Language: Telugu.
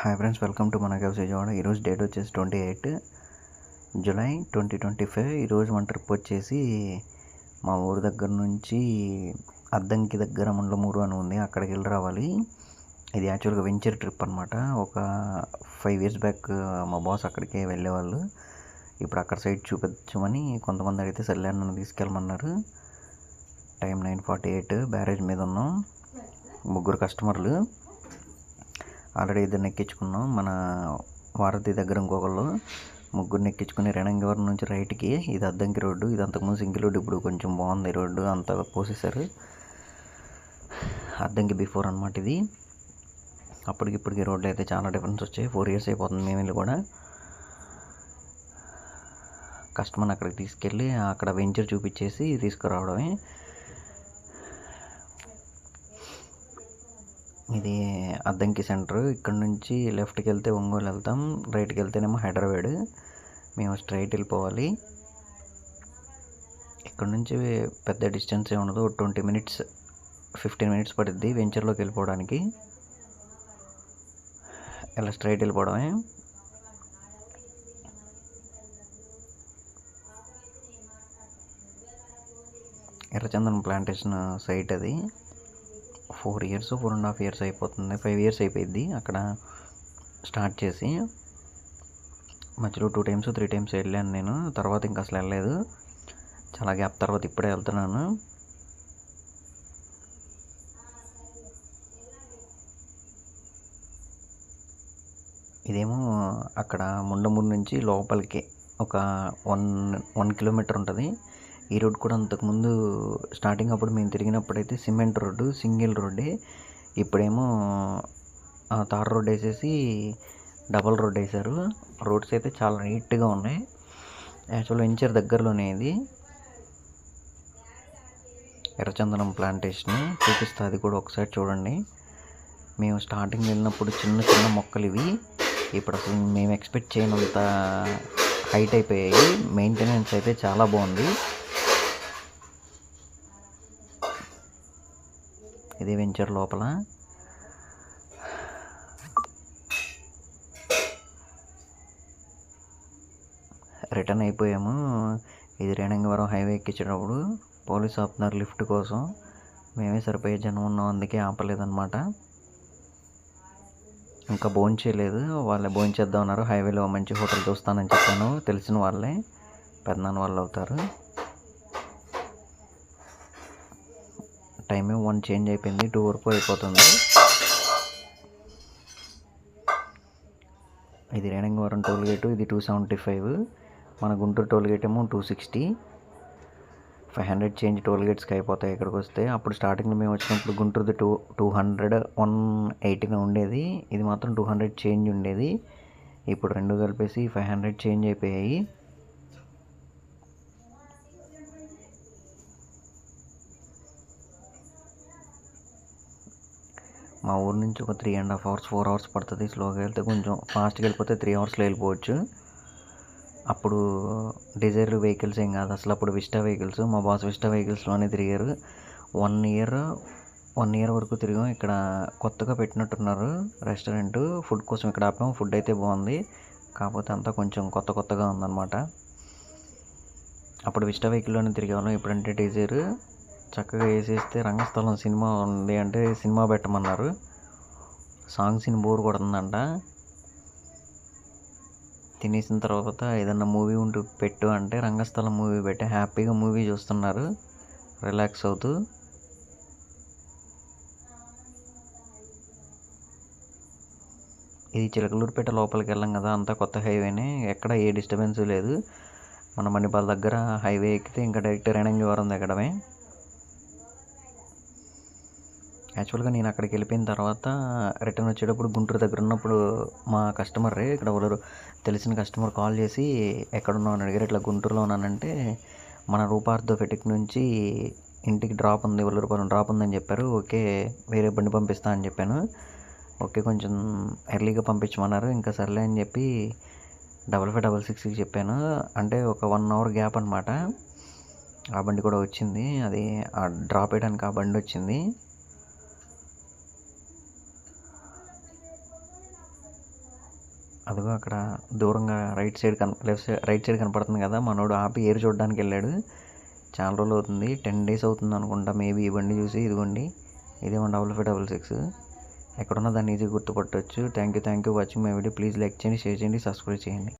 హాయ్ ఫ్రెండ్స్ వెల్కమ్ టు మన గవ్స్ విజయవాడ ఈరోజు డేట్ వచ్చేసి twenty eight July twenty twenty five. ఈరోజు మన ట్రిప్ వచ్చేసి మా ఊరు దగ్గర నుంచి అద్దంకి దగ్గర మండలమూరు అని ఉంది. అక్కడికి వెళ్ళి రావాలి. ఇది యాక్చువల్గా వెంచర్ ట్రిప్ అనమాట ఒక ఫైవ్ ఇయర్స్ బ్యాక్ మా బాస్ అక్కడికే వెళ్ళేవాళ్ళు. ఇప్పుడు అక్కడ సైడ్ చూపించమని కొంతమంది అడిగితే సర్లే నన్ను తీసుకెళ్ళమన్నారు. Time nine forty eight barrage మీద ఉన్నాం. ముగ్గురు కస్టమర్లు. ఆల్రెడీ ఇద్దరు ఎక్కించుకున్నాం. మన వారధి దగ్గర ఇంకొకళ్ళు ముగ్గురిని ఎక్కించుకుని రణంగివరం నుంచి రైట్కి ఇది అద్దంకి రోడ్డు ఇది అంతకుముందు సింగిల్ రోడ్డు ఇప్పుడు కొంచెం బాగుంది రోడ్డు అంతా పోసేసారు అద్దంకి బిఫోర్ అనమాట ఇది. అప్పటికి ఇప్పటికి రోడ్లు అయితే చాలా డిఫరెన్స్ వచ్చాయి. ఫోర్ ఇయర్స్ అయిపోతుంది మేము వెళ్ళి కూడా. కస్టమర్ని అక్కడికి తీసుకెళ్ళి అక్కడ వెంచర్ చూపించేసి తీసుకురావడమే. ఇది అద్దంకి సెంటర్. ఇక్కడ నుంచి లెఫ్ట్కి వెళ్తే ఒంగోలు వెళ్తాం. రైట్కి వెళ్తేనేమో హైదరాబాద్. మేము స్ట్రైట్ వెళ్ళిపోవాలి. ఇక్కడ నుంచి పెద్ద డిస్టెన్స్ ఏముండదు. ఉండదు ట్వంటీ మినిట్స్ ఫిఫ్టీన్ మినిట్స్ పడుద్ది వెంచర్లోకి వెళ్ళిపోవడానికి. ఇలా స్ట్రైట్ వెళ్ళిపోవడమే. ఎర్రచందనం ప్లాంటేషన్ సైట్ అది. Four years four and half years అయిపోతుంది ఫైవ్ ఇయర్స్ అయిపోయింది అక్కడ స్టార్ట్ చేసి. మధ్యలో టూ టైమ్స్ త్రీ టైమ్స్ వెళ్ళాను నేను తర్వాత ఇంకా అసలు వెళ్ళలేదు. చాలా గ్యాప్ తర్వాత ఇప్పుడే వెళ్తున్నాను. ఇదేమో అక్కడ ముండమూరు నుంచి లోపలికి ఒక వన్ వన్ కిలోమీటర్ ఉంటుంది. ఈ రోడ్ కూడా అంతకుముందు స్టార్టింగ్ అప్పుడు మేము తిరిగినప్పుడైతే సిమెంట్ రోడ్డు సింగిల్ రోడ్డే. ఇప్పుడేమో ఆ, తార్ రోడ్ వేసేసి డబల్ రోడ్ వేశారు. రోడ్స్ అయితే చాలా నీట్గా ఉన్నాయి. యాక్చువల్ వెంచర్ దగ్గరలోనే ఇది. ఎర్రచందనం ప్లాంటేషన్ చూపిస్తా అది కూడా ఒకసారి చూడండి. మేము స్టార్టింగ్ వెళ్ళినప్పుడు చిన్న చిన్న మొక్కలు ఇవి. ఇప్పుడు అసలు మేము ఎక్స్పెక్ట్ చేయనంత హైట్ అయిపోయాయి. మెయింటెనెన్స్ అయితే చాలా బాగుంది. ఇది వెంచర్ లోపల. రిటర్న్ అయిపోయాము. ఇది రేణంగవరం హైవే ఎక్కించేటప్పుడు పోలీస్ ఆపుతున్నారు లిఫ్ట్ కోసం. మేమే సరిపోయే జనం ఉన్నాం అందుకే ఆపలేదన్నమాట. ఇంకా భోజనం చేయలేదు. వాళ్ళే భోజనం అన్నారు హైవేలో మంచి హోటల్ చూస్తానని చెప్పాను. తెలిసిన వాళ్ళే. పెద్దనాన్న వాళ్ళు అవుతారు. టైమే వన్ చేంజ్ అయిపోయింది టూ వరకు అయిపోతుంది. ఇది రేణంగవరం టోల్ గేటు ఇది టూ సెవెంటీ ఫైవ్. మన గుంటూరు టోల్ గేట్ ఏమో two sixty. Five hundred change toll గేట్స్కి అయిపోతాయి ఇక్కడికి వస్తే. అప్పుడు స్టార్టింగ్లో మేము వచ్చినప్పుడు గుంటూరుది టూ టూ హండ్రెడ్ వన్ ఎయిటీగా ఉండేది. ఇది మాత్రం టూ హండ్రెడ్ చేంజ్ ఉండేది. ఇప్పుడు రెండు కలిపేసి ఫైవ్ హండ్రెడ్ చేంజ్ అయిపోయాయి. మా ఊరు నుంచి ఒక three and half hours four hours పడుతుంది. స్లోగా వెళ్తే కొంచెం ఫాస్ట్గా వెళ్ళిపోతే త్రీ అవర్స్లో వెళ్ళిపోవచ్చు. అప్పుడు డిజైర్ వెహికల్స్ ఏం కాదు. అసలు అప్పుడు విస్టా వెహికల్స్ మా బాస్ విస్టా వెహికల్స్లోనే తిరిగారు. వన్ ఇయర్ వన్ ఇయర్ వరకు తిరిగాం. ఇక్కడ కొత్తగా పెట్టినట్టున్నారు రెస్టారెంట్ ఫుడ్ కోసం ఇక్కడ ఆపాం. ఫుడ్ అయితే బాగుంది. కాకపోతే అంతా కొంచెం కొత్త కొత్తగా ఉందన్నమాట. అప్పుడు విస్టా వెహికల్లోనే తిరిగేవాళ్ళం. ఇప్పుడంటే డిజైర్ చక్కగా వేసేస్తే రంగస్థలం సినిమా ఉంది అంటే సినిమా పెట్టమన్నారు. సాంగ్స్ ఇన్ బోర్ కొడుతుందంట. తినేసిన తర్వాత ఏదన్నా మూవీ ఉంటూ పెట్టు అంటే రంగస్థలం మూవీ పెట్టి హ్యాపీగా మూవీ చూస్తున్నారు. రిలాక్స్ అవుతూ. ఇది చిలకలూరుపేట లోపలికి వెళ్ళాం కదా అంతా కొత్త హైవేనే. ఎక్కడ ఏ డిస్టర్బెన్స్ లేదు. మన మణిపాల్ దగ్గర హైవే ఎక్కితే ఇంకా డైరెక్ట్ రేణంగివరం దగ్గడమే యాక్చువల్గా నేను అక్కడికి వెళ్ళిపోయిన తర్వాత రిటర్న్ వచ్చేటప్పుడు గుంటూరు దగ్గర ఉన్నప్పుడు మా కస్టమర్ ఇక్కడ ఎవరు తెలిసిన కస్టమర్ కాల్ చేసి ఎక్కడున్నా అని అడిగారు. ఇట్లా గుంటూరులో ఉన్నానంటే మన రూపార్థోఫెటిక్ నుంచి ఇంటికి డ్రాప్ ఉంది రూపాయలు డ్రాప్ ఉందని చెప్పారు. ఓకే వేరే బండి పంపిస్తా అని చెప్పాను. ఓకే కొంచెం ఎర్లీగా పంపించమన్నారు. ఇంకా సర్లే అని చెప్పి డబల్ ఫైవ్ డబల్ సిక్స్కి చెప్పాను. అంటే ఒక వన్ అవర్ గ్యాప్ అనమాట ఆ బండి కూడా వచ్చింది. అది ఆ డ్రాప్ వేయడానికి ఆ బండి వచ్చింది. అదిగో అక్కడ దూరంగా రైట్ సైడ్ కన లెఫ్ట్ సైడ్ రైట్ సైడ్ కనపడుతుంది కదా. మనోడు ఆపి ఏరు చూడడానికి వెళ్ళాడు. చాలా రోజులు అవుతుంది. టెన్ డేస్ అవుతుంది అనుకుంటా. మేబీ ఈ బండి చూసి ఇదిగోండి. ఇదేమో డబుల్ ఫైవ్ డబుల్ సిక్స్. ఎక్కడున్నా దాన్ని easy గుర్తుపట్టవచ్చు thank you thank you watching my video. Please like చేయండి షేర్ చేయండి సబ్స్క్రైబ్ చేయండి.